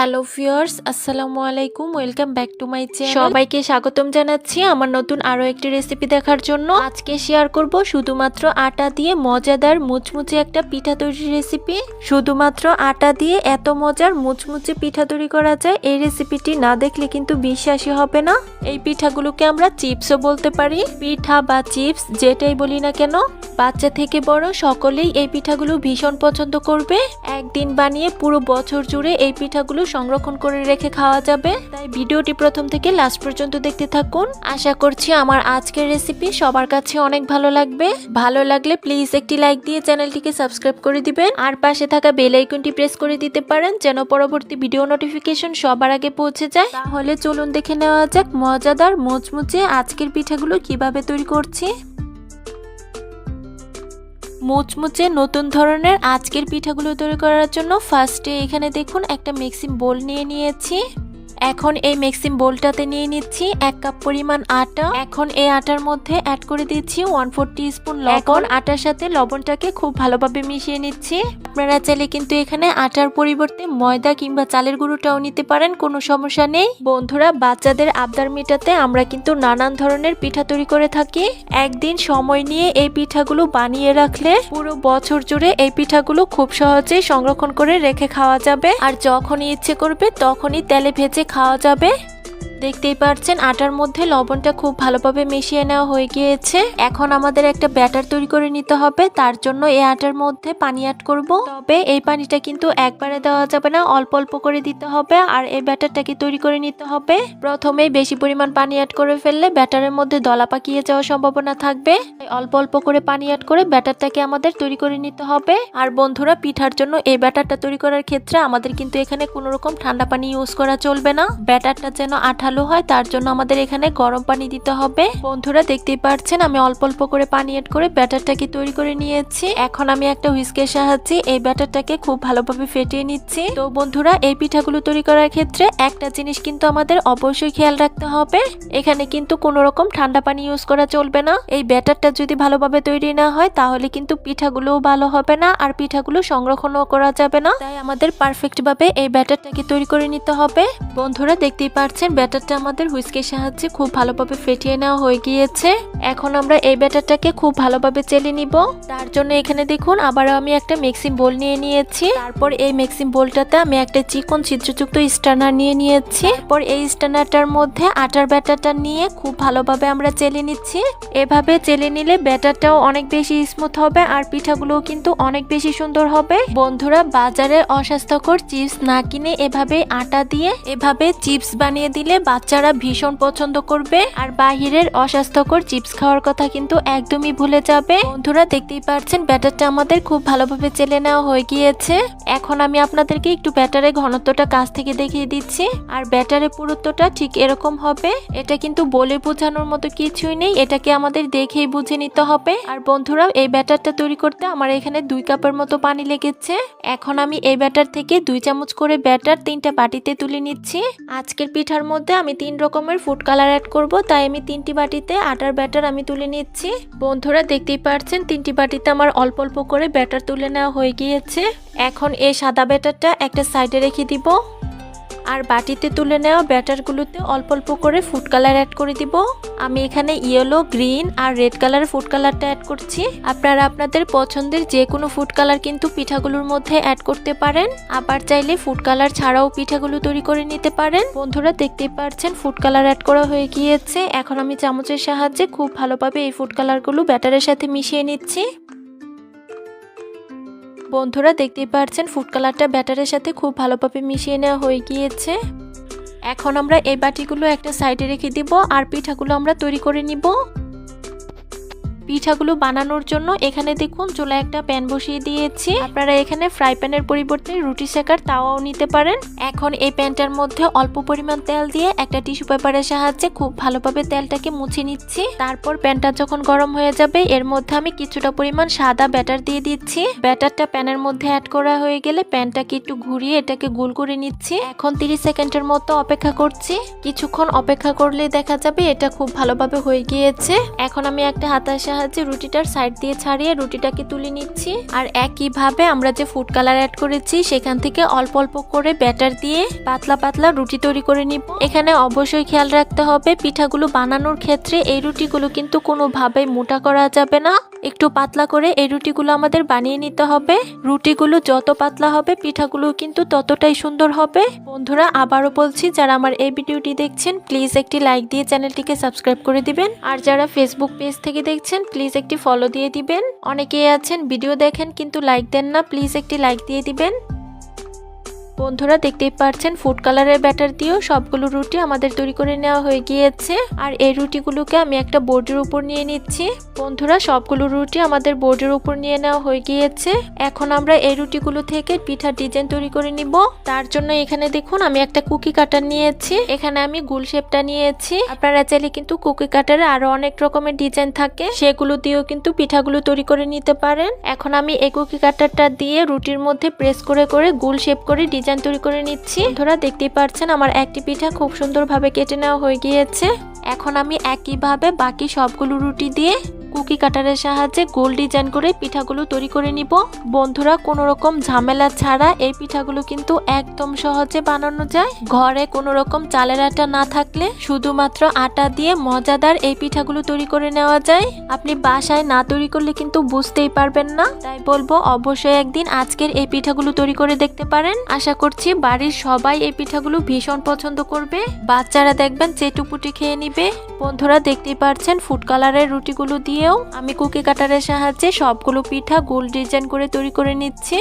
Hello ফিয়ার্স আসসালামু আলাইকুম welcome back to my channel সবাইকে স্বাগতম জানাচ্ছি আমার নতুন আরও একটি রেসিপি দেখার জন্য। আজকে শেয়ার করব শুধুমাত্র আটা দিয়ে মজাদার মুচমুচে একটা পিঠা তৈরির রেসিপি শুধুমাত্র আটা দিয়ে এত মজার মুচমুচে পিঠা তৈরি করা যায় এই রেসিপিটি না দেখলে কিন্তু বিশ্বাসই হবে না। এই পিঠাগুলোকে আমরা চিপসও বলতে পারি। পিঠা বা চিপস যেটাই বলি না কেন বাচ্চা থেকে বড় সকলেই এই পিঠাগুলো ভীষণ পছন্দ করবে। একদিন বানিয়ে পুরো বছর জুড়ে এই পিঠাগুলো সংরক্ষণ করে রেখে খাওয়া যাবে। তাই ভিডিওটি প্রথম থেকে লাস্ট পর্যন্ত দেখতে থাকুন। আশা করছি আমার আজকের রেসিপি সবার কাছে অনেক ভালো লাগবে। ভালো লাগলে প্লিজ একটি লাইক দিয়ে চ্যানেলটিকে সাবস্ক্রাইব করে দিবেন। আর পাশে থাকা বেল আইকনটি প্রেস করে দিতে পারেন, যেন পরবর্তী ভিডিও নোটিফিকেশন সবার আগে পৌঁছে যায়। তাহলে চলুন দেখে নেওয়া যাক মজাদার, মুচমুচে আজকের পিঠাগুলো কীভাবে তৈরি করছি। মুচমুচে নতুন ধরনের আজকের পিঠাগুলো তৈরি করার জন্য ফার্স্টে এখানে দেখুন একটা মিক্সিং বোল নিয়ে নিয়েছি। এখন এই মিক্সিং বোলটাতে নিয়ে নিচ্ছি এক কাপ পরিমাণ আটা। এখন এই আটার মধ্যে অ্যাড করে দিচ্ছি ওয়ান ফোর স্পুন লবণ। আটার সাথে লবণটাকে খুব ভালোভাবে মিশিয়ে নিচ্ছি। আপনারা চাইলে কিন্তু এখানে আটার পরিবর্তে ময়দা কিংবা চালের গুঁড়োটাও নিতে পারেন কোনো সমস্যা নেই। বন্ধুরা বাচ্চাদের আবদার মেটাতে আমরা কিন্তু নানান ধরনের পিঠা তৈরি করে থাকি। একদিন সময় নিয়ে এই পিঠাগুলো বানিয়ে রাখলে পুরো বছর জুড়ে এই পিঠাগুলো খুব সহজেই সংরক্ষণ করে রেখে খাওয়া যাবে। আর যখনই ইচ্ছে করবে তখনই তেলে ভেজে খাওয়া যাবে? দেখতেই পাচ্ছেন আটার মধ্যে লবণটা খুব ভালোভাবে মিশিয়ে নেওয়া হয়ে গিয়েছে। এখন আমাদের একটা ব্যাটার তৈরি করে নিতে হবে, তার জন্য এই আটার মধ্যে পানি অ্যাড করব। তবে এই পানিটা কিন্তু একবারে দেওয়া যাবে না, অল্প অল্প করে দিতে হবে, আর এই ব্যাটারটাকে তৈরি করে নিতে হবে। প্রথমে বেশি পরিমাণ পানি অ্যাড করে ফেললে ব্যাটারের মধ্যে দলা পাকিয়ে যাওয়ার সম্ভাবনা থাকবে। অল্প অল্প করে পানি অ্যাড করে ব্যাটারটাকে আমাদের তৈরি করে নিতে হবে। আর বন্ধুরা, পিঠার জন্য এই ব্যাটারটা তৈরি করার ক্ষেত্রে আমাদের কিন্তু এখানে কোনো রকম ঠান্ডা পানি ইউজ করা চলবে না। ব্যাটারটা যেন আঠা ভালো হয়, তার জন্য আমাদের এখানে গরম পানি দিতে হবে। বন্ধুরা, দেখতেই পাচ্ছেন আমি অল্প অল্প করে পানি এড করে ব্যাটারটাকে তৈরি করে নিয়েছি। এখন আমি একটা হুইস্কের সাহায্যে এই ব্যাটারটাকে খুব ভালোভাবে ফেটিয়ে নিচ্ছি। তো বন্ধুরা, এই পিঠাগুলো তৈরি করার ক্ষেত্রে একটা জিনিস কিন্তু আমাদের অবশ্যই খেয়াল রাখতে হবে। এখানে কিন্তু কোনো রকম ঠান্ডা পানি ইউজ করা চলবে না। এই ব্যাটারটা যদি ভালোভাবে তৈরি না হয়, তাহলে কিন্তু পিঠাগুলোও ভালো হবে না আর পিঠাগুলো সংরক্ষণও করা যাবে না। তাই আমাদের পারফেক্ট ভাবে এই ব্যাটারটাকে তৈরি করে নিতে হবে। বন্ধুরা, দেখতেই পাচ্ছেন ব্যাটার ব্যাটারটা আমাদের হুইস্কের সাহায্যে খুব ভালোভাবে ফেটিয়ে নেওয়া হয়ে গিয়েছে। এখন আমরা এই ব্যাটারটাকে খুব ভালোভাবে চেলে নিব। তার জন্য এখানে দেখুন, আবারও আমি একটা মিক্সিং বোল নিয়ে নিয়েছি। তারপর এই মিক্সিং বোলটাতে আমি একটা চিকন ছিদ্রযুক্ত স্টানার নিয়ে নিয়েছি। তারপর এই স্টানারটার মধ্যে আটার ব্যাটারটা নিয়ে খুব ভালোভাবে আমরা চেলে নিচ্ছি। এভাবে চেলে নিলে ব্যাটারটাও অনেক বেশি স্মুথ হবে আর পিঠাগুলোও কিন্তু অনেক বেশি সুন্দর হবে। বন্ধুরা, বাজারে অস্বাস্থ্যকর চিপস না কিনে এভাবে আটা দিয়ে, এভাবে চিপস বানিয়ে দিলে বাচ্চারা ভীষণ পছন্দ করবে আর বাহিরের অস্বাস্থ্যকর চিপস খাওয়ার কথা কিন্তু একদমই ভুলে যাবে। বন্ধুরা, দেখতেই পাচ্ছেন, ব্যাটারটা আমাদের খুব ভালোভাবে চেলে নেওয়া হয়ে গিয়েছে। এখন আমি আপনাদেরকে একটু ব্যাটারের ঘনত্বটা কাছ থেকে দেখিয়ে দিচ্ছি। আর ব্যাটারের পুরুত্বটা ঠিক এরকম হবে। এটা কিন্তু বলে বোঝানোর মতো কিছুই নেই। এটাকে আমাদের দেখেই বুঝে নিতে হবে। আর বন্ধুরা, এই ব্যাটারটা তৈরি করতে আমার এখানে দুই কাপের মতো পানি লেগেছে। এখন আমি এই ব্যাটার থেকে দুই চামচ করে ব্যাটার তিনটা বাটিতে তুলে নিচ্ছি। আজকের পিঠার মধ্যে আমি তিন রকমের ফুড কালার অ্যাড করব, তাই আমি তিনটি বাটিতে আটার ব্যাটার আমি তুলে নিচ্ছি। বন্ধুরা, দেখতেই পাচ্ছেন তিনটি বাটিতে আমার অল্প অল্প করে ব্যাটার তুলে নেওয়া হয়ে গিয়েছে। এখন এই সাদা ব্যাটারটা একটা সাইডে রেখে দিব। আর বাটিতে তুলে নেওয়া ব্যাটারগুলোতে অল্প অল্প করে ফুড কালার অ্যাড করে দিব। আমি এখানে ইয়েলো গ্রিন আর রেড কালার ফুড কালারটা অ্যাড করছি। আপনারা আপনাদের পছন্দের যে কোনো ফুড কালার কিন্তু পিঠাগুলোর মধ্যে অ্যাড করতে পারেন। আবার চাইলে ফুড কালার ছাড়াও পিঠাগুলো তৈরি করে নিতে পারেন। বন্ধুরা, দেখতেই পাচ্ছেন ফুড কালার অ্যাড করা হয়ে গিয়েছে। এখন আমি চামচের সাহায্যে খুব ভালোভাবে এই ফুড কালারগুলো ব্যাটারের সাথে মিশিয়ে নিচ্ছি। বন্ধুরা দেখতেই পাচ্ছেন ফুড কালারটা ব্যাটারের সাথে খুব ভালোভাবে মিশিয়ে নেওয়া হয়ে গিয়েছে। এখন আমরা এই বাটিগুলো একটা সাইডে রেখে দিব, আর পিঠাগুলো আমরা তৈরি করে নিব। পিঠাগুলো বানানোর জন্য এখানে দেখুন চুলা একটা প্যান বসিয়ে দিয়েছি। আপনারা এখানে ফ্রাই প্যানের পরিবর্তে রুটি শেখার তাওয়াও নিতে পারেন। এখন এই প্যানটার মধ্যে অল্প পরিমাণ তেল দিয়ে একটা টিস্যু পেপারের সাহায্যে খুব ভালোভাবে তেলটাকে মুছে নিচ্ছি। তারপর প্যানটা যখন গরম হয়ে যাবে, এর মধ্যে আমি কিছুটা পরিমাণ সাদা ব্যাটার দিয়ে দিচ্ছি। ব্যাটারটা প্যানের মধ্যে অ্যাড করা হয়ে গেলে প্যানটাকে একটু ঘুরিয়ে এটাকে গোল করে নিচ্ছি। এখন তিরিশ সেকেন্ডের মতো অপেক্ষা করছি। কিছুক্ষণ অপেক্ষা করলে দেখা যাবে এটা খুব ভালোভাবে হয়ে গিয়েছে। এখন আমি একটা হাতার সাহায্যে সাহায্যে রুটিটার সাইড দিয়ে ছাড়িয়ে রুটিটাকে তুলে নিচ্ছি। আর একইভাবে আমরা যে ফুড কালার অ্যাড করেছি, সেখান থেকে অল্প অল্প করে ব্যাটার দিয়ে পাতলা পাতলা রুটি তৈরি করে নিব। এখানে অবশ্যই খেয়াল রাখতে হবে, পিঠাগুলো বানানোর ক্ষেত্রে এই রুটিগুলো কিন্তু কোনোভাবেই মোটা করা যাবে না। একটু পাতলা করে এই রুটিগুলো আমাদের বানিয়ে নিতে হবে। রুটিগুলো যত পাতলা হবে, পিঠাগুলো কিন্তু ততটাই সুন্দর হবে। বন্ধুরা, আবারও বলছি, যারা আমার এই ভিডিওটি দেখছেন প্লিজ একটি লাইক দিয়ে চ্যানেলটিকে সাবস্ক্রাইব করে দিবেন। আর যারা ফেসবুক পেজ থেকে দেখছেন প্লিজ একটি ফলো দিয়ে দিবেন। অনেকেই আছেন ভিডিও দেখেন, কিন্তু লাইক দেন না প্লিজ একটি লাইক দিয়ে দিবেন। বন্ধুরা দেখতেই পাচ্ছেন ফুড কালারের ব্যাটার দিয়েও সবগুলো রুটি আমাদের তৈরি করে নেওয়া হয়ে গিয়েছে। আর এই রুটিগুলোকে আমি একটা বোর্ডের উপর নিয়ে নিচ্ছি। বন্ধুরা, সবগুলো রুটি আমাদের বোর্ডের উপর নিয়ে নেওয়া হয়ে গিয়েছে। এখন আমরা এই রুটিগুলো থেকে পিঠার ডিজাইন তৈরি করে নিব। তার জন্য এখানে দেখুন, আমি একটা কুকি কাটার নিয়েছি। এখানে আমি গুল শেপটা নিয়েছি। আপনারা চাইলে কিন্তু কুকি কাটারে আরও অনেক রকমের ডিজাইন থাকে। সেগুলো দিয়েও কিন্তু পিঠাগুলো তৈরি করে নিতে পারেন। এখন আমি এই কুকি কাটারটা দিয়ে রুটির মধ্যে প্রেস করে করে গুল শেপ করে ডিজাইন তৈরি করে নিচ্ছি। বন্ধুরা, দেখতেই পাচ্ছেন আমার একটি পিঠা খুব সুন্দরভাবে কেটে নেওয়া হয়ে গিয়েছে। এখন আমি একইভাবে বাকি সবগুলো রুটি দিয়ে কুকি কাটারের সাহায্যে গোল ডিজাইন করে পিঠাগুলো তৈরি করে নিব। বন্ধুরা কোনো রকম ঝামেলা ছাড়া এই পিঠাগুলো কিন্তু একদম সহজে বানানো যায়। ঘরে কোনো রকম চালের আটা না থাকলে শুধুমাত্র আটা দিয়ে মজাদার এই পিঠাগুলো তৈরি করে নেওয়া যায়। আপনি বাসায় না তৈরি করলে কিন্তু বুঝতেই পারবেন না। তাই বলব, অবশ্যই একদিন আজকের এই পিঠাগুলো তৈরি করে দেখতে পারেন। আশা করছি বাড়ির সবাই এই পিঠাগুলো ভীষণ পছন্দ করবে। বাচ্চারা দেখবেন চেটুপুটি খেয়ে নিবে। বন্ধুরা, দেখতেই পারছেন ফুড কালারের রুটিগুলো দিয়েও আমি কুকি কাটারের সাহায্যে সবগুলো পিঠা গোল ডিজাইন করে তৈরি করে নিচ্ছি।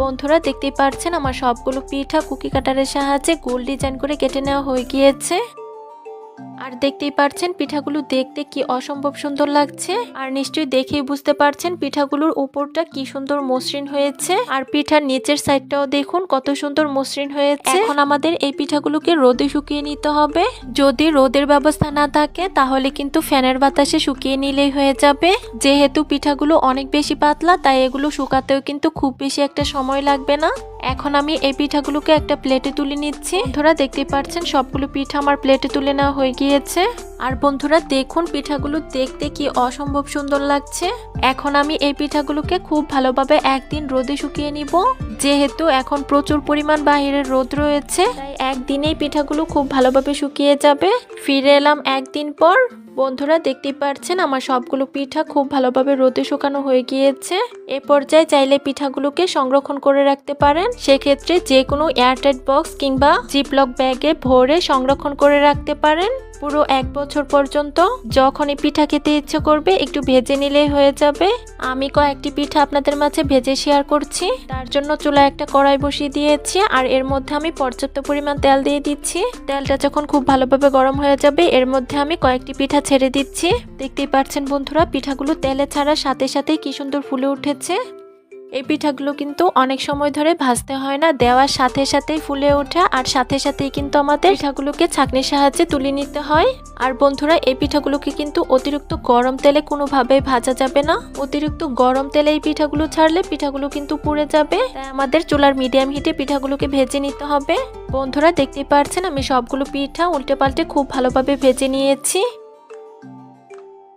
বন্ধুরা, দেখতেই পারছেন আমার সবগুলো পিঠা কুকি কাটারের সাহায্যে গোল ডিজাইন করে কেটে নেওয়া হয়ে গিয়েছে। আর দেখতেই পারছেন পিঠাগুলো দেখতে কি অসম্ভব সুন্দর লাগছে। আর নিশ্চয়ই দেখেই বুঝতে পারছেন পিঠাগুলোর উপরটা কি সুন্দর মসৃণ হয়েছে। আর পিঠার নিচের সাইডটাও দেখুন কত সুন্দর মসৃণ হয়েছে। এখন আমাদের এই পিঠাগুলোকে রোদে শুকিয়ে নিতে হবে। যদি রোদের ব্যবস্থা না থাকে, তাহলে কিন্তু ফ্যানের বাতাসে শুকিয়ে নিলেই হয়ে যাবে। যেহেতু পিঠাগুলো অনেক বেশি পাতলা, তাই এগুলো শুকাতেও কিন্তু খুব বেশি একটা সময় লাগবে না। এখন আমি এই পিঠাগুলোকে একটা প্লেটে তুলে নিচ্ছি। বন্ধুরা দেখতে পাচ্ছেন, সবগুলো পিঠা আমার প্লেটে তুলে নেওয়া হয়ে গিয়েছে। আর বন্ধুরা, দেখুন পিঠাগুলো দেখতে কি অসম্ভব সুন্দর লাগছে। এখন আমি এই পিঠাগুলোকে খুব ভালোভাবে একদিন রোদে শুকিয়ে নিব। যেহেতু এখন প্রচুর পরিমাণ বাহিরের রোদ রয়েছে, তাই একদিনেই পিঠাগুলো খুব ভালোভাবে শুকিয়ে যাবে। ফিরে এলাম একদিন পর। বন্ধুরা, দেখতেই পাচ্ছেন আমার সবগুলো পিঠা খুব ভালোভাবে রোদে শুকানো হয়ে গিয়েছে। এ পর্যায়ে চাইলে পিঠাগুলোকে সংরক্ষণ করে রাখতে পারেন। সেক্ষেত্রে যে কোনো এয়ারটাইট বক্স কিংবা জিপলক ব্যাগে ভরে সংরক্ষণ করে রাখতে পারেন। পুরো এক বছর পর্যন্ত যখনই পিঠা খেতে ইচ্ছে করবে, একটু ভেজে নিলেই হয়ে যাবে। আমি কয়েকটি পিঠা আপনাদের মাঝে ভেজে শেয়ার করছি। তার জন্য চুলায় একটা কড়াই বসিয়ে দিয়েছি। আর এর মধ্যে আমি পর্যাপ্ত পরিমাণ তেল দিয়ে দিচ্ছি। তেলটা যখন খুব ভালোভাবে গরম হয়ে যাবে, এর মধ্যে আমি কয়েকটি পিঠা ছেড়ে দিচ্ছি। দেখতেই পাচ্ছেন বন্ধুরা, পিঠাগুলো তেলে ছাড়া সাথে সাথেই কি সুন্দর ফুলে উঠেছে। এই পিঠাগুলো কিন্তু অনেক সময় ধরে ভাজতে হয় না, দেওয়ার সাথে সাথেই ফুলে ওঠে আর সাথে সাথেই কিন্তু আমাদের পিঠাগুলোকে ছাঁকনির সাহায্যে তুলে নিতে হয়। আর বন্ধুরা, এই পিঠাগুলোকে কিন্তু অতিরিক্ত গরম তেলে কোনোভাবেই ভাজা যাবে না। অতিরিক্ত গরম তেলে এই পিঠাগুলো ছাড়লে পিঠাগুলো কিন্তু পুড়ে যাবে। তাই আমাদের চুলার মিডিয়াম হিটে পিঠাগুলোকে ভেজে নিতে হবে। বন্ধুরা দেখতে পাচ্ছেন আমি সবগুলো পিঠা উল্টে পাল্টে খুব ভালোভাবে ভেজে নিয়েছি।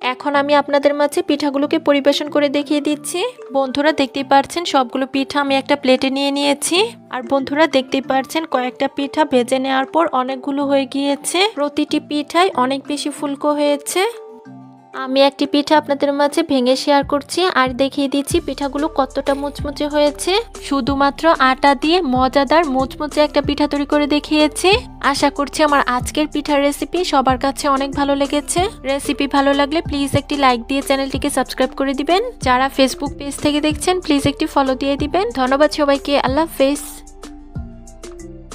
এখন আমি আপনাদের মাঝে পিঠাগুলোকে পরিবেশন করে দেখিয়ে দিচ্ছি। বন্ধুরা, দেখতেই পারছেন সবগুলো পিঠা আমি একটা প্লেটে নিয়ে নিয়েছি। আর বন্ধুরা, দেখতেই পারছেন কয়েকটা পিঠা ভেজে নেওয়ার পর অনেকগুলো হয়ে গিয়েছে। প্রতিটি পিঠাই অনেক বেশি ফুলকো হয়েছে। আমি একটি পিঠা আপনাদের মাঝে ভেঙে শেয়ার করছি আর দেখিয়ে দিচ্ছি পিঠাগুলো কতটা মুচমুচে হয়েছে। শুধুমাত্র আটা দিয়ে মজাদার মুচমুচে একটা পিঠা তৈরি করে দেখিয়েছি। আশা করছি আমার আজকের পিঠার রেসিপি সবার কাছে অনেক ভালো লেগেছে। রেসিপি ভালো লাগলে প্লিজ একটি লাইক দিয়ে চ্যানেলটিকে সাবস্ক্রাইব করে দিবেন। যারা ফেসবুক পেজ থেকে দেখছেন প্লিজ একটি ফলো দিয়ে দিবেন। ধন্যবাদ সবাইকে, আল্লাহ হাফেজ।